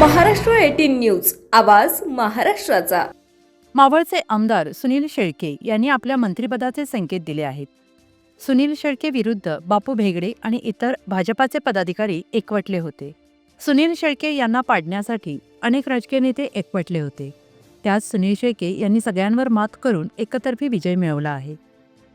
Maharashtra eighteen news आवाज महाराष्ट्राचा. मावळचे आमदार सुनील शेळके यांनी आपल्या मंत्रिपदाचे संकेत दिले आहेत. सुनील शेळके विरुद्ध बापू भेगडे आणि इतर भाजपाचे पदाधिकारी एकवटले होते. सुनील शेळके यांना पाडण्यासाठी अनेक राजकीय नेते एकवटले होते. त्यात सुनील शेळके यांनी सगळ्यांवर मात करून एकतर्फी विजय मिळवला आहे.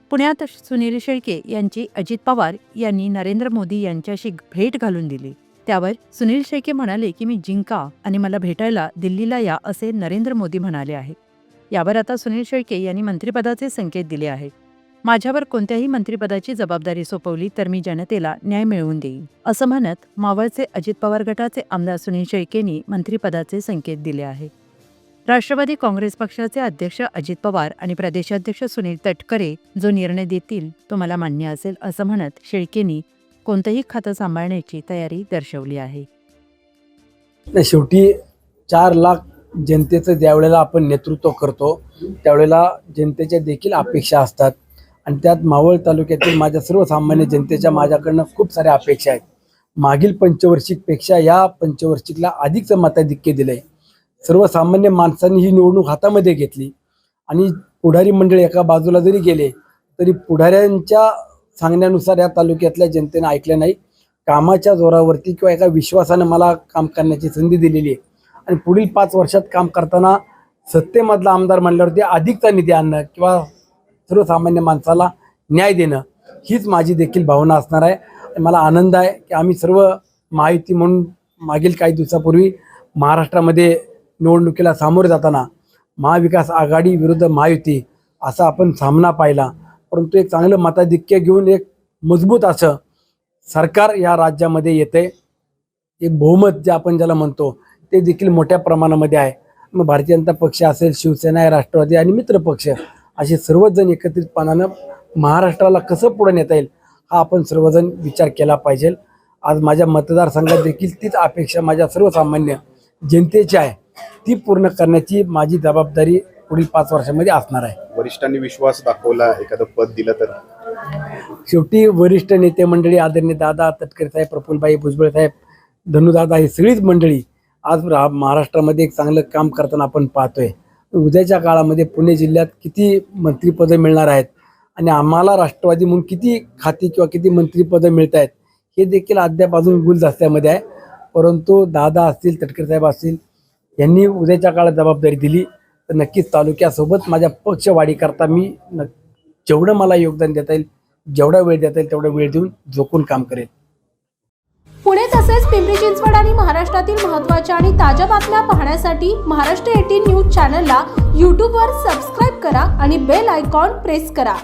पुण्यात सुनील शेळके यांची अजित पवार यांनी नरेंद्र मोदी यांच्याशी भेट घालून दिली. त्यावर सुनील शेळके म्हणाले की मी जिंका आणि मला भेटायला दिल्लीला या असे नरेंद्र मोदी म्हणाले आहे. यावर आता सुनील शेळके यांनी मंत्रिपदाचे संकेत दिले आहेत माझ्यावर कोणत्याही मंत्रिपदाची जबाबदारी सोपवली तर मी जनतेला न्याय मिळवून देईन असं म्हणत मावळचे अजित पवार गटाचे आमदार सुनील शेळकेंनी मंत्रिपदाचे संकेत दिले आहे. राष्ट्रवादी काँग्रेस पक्षाचे अध्यक्ष अजित पवार आणि प्रदेशाध्यक्ष सुनील तटकरे जो निर्णय देतील तो मला मान्य असेल असं म्हणत शेळकेंनी कोणतंही खातं सांभाळण्याची तयारी दर्शवली आहे. नाही शेवटी चार लाख जनतेचं ज्यावेळेला आपण नेतृत्व करतो त्यावेळेला जनतेच्या देखील अपेक्षा असतात. आणि त्यात मावळ तालुक्यातील माझ्या सर्वसामान्य जनतेच्या माझ्याकडनं खूप साऱ्या अपेक्षा आहेत. मागील पंचवर्षिकपेक्षा या पंचवर्षिकला अधिकचं मताधिक्य दिलंय. सर्वसामान्य माणसांनी ही निवडणूक हातामध्ये घेतली. आणि पुढारी मंडळ एका बाजूला जरी गेले तरी पुढाऱ्यांच्या सांगण्यानुसार या तालुक्यातल्या जनतेनं ऐकलं नाही. कामाच्या जोरावरती किंवा एका विश्वासानं मला काम करण्याची संधी दिलेली आहे. आणि पुढील पाच वर्षात काम करताना सत्तेमधला आमदार म्हणल्यावरती अधिकचा निधी आणणं किंवा सर्वसामान्य माणसाला न्याय देणं हीच माझी देखील भावना असणार आहे. आणि मला आनंद आहे की आम्ही सर्व माहिती म्हणून मागील काही दिवसापूर्वी महाराष्ट्रामध्ये निवडणुकीला सामोरे जाताना महाविकास आघाडी विरुद्ध महायुती असा आपण सामना पाहिला. परंतु एक चांगलं मताधिक्य घेऊन एक मजबूत असं सरकार या राज्यामध्ये येते. एक बहुमत जे आपण ज्याला म्हणतो ते देखील मोठ्या प्रमाणामध्ये आहे. मग भारतीय जनता पक्ष असेल शिवसेना आहे राष्ट्रवादी आणि मित्र पक्ष असे सर्वजण एकत्रितपणानं महाराष्ट्राला कसं पुढे नेता येईल हा आपण सर्वजण विचार केला पाहिजे. आज माझ्या मतदारसंघात देखील तीच अपेक्षा माझ्या सर्वसामान्य जनतेची आहे. ती पूर्ण करण्याची माझी जबाबदारी पुढील पाच वर्षामध्ये असणार आहे. वरिष्ठांनी विश्वास दाखवला एखादं पद दिलं तर? शेवटी वरिष्ठ नेते मंडळी आदरणीय दादा तटकरे साहेब प्रफुल्लभाई भुजबळ साहेब धनुदादा ही सगळीच मंडळी आज रा- महाराष्ट्रामध्ये एक चांगलं काम करताना आपण पाहतोय. उद्याच्या काळामध्ये पुणे जिल्ह्यात किती मंत्रिपदं मिळणार आहेत आणि आम्हाला राष्ट्रवादी म्हणून किती खाती किंवा किती मंत्रिपदं मिळत आहेत हे देखील अद्याप अजून गुलदस्त्यामध्ये आहे. परंतु दादा असतील तटकरे साहेब असतील यांनी उद्याच्या काळात जबाबदारी दिली. तर नक्कीच तालुक्यासोबत माझ्या पक्षवाढीकरता मी न जेवढं मला योगदान देता येईल जेवढा वेळ देता येईल तेवढा वेळ देऊन झोकून काम करेल पुणे तसेच पिंपरी चिंचवड आणि महाराष्ट्रातील महत्त्वाच्या आणि ताज्या बातम्या पाहण्यासाठी महाराष्ट्र एटीन न्यूज चॅनलला यूट्यूबवर सबस्क्राईब करा आणि बेल आयकॉन प्रेस करा.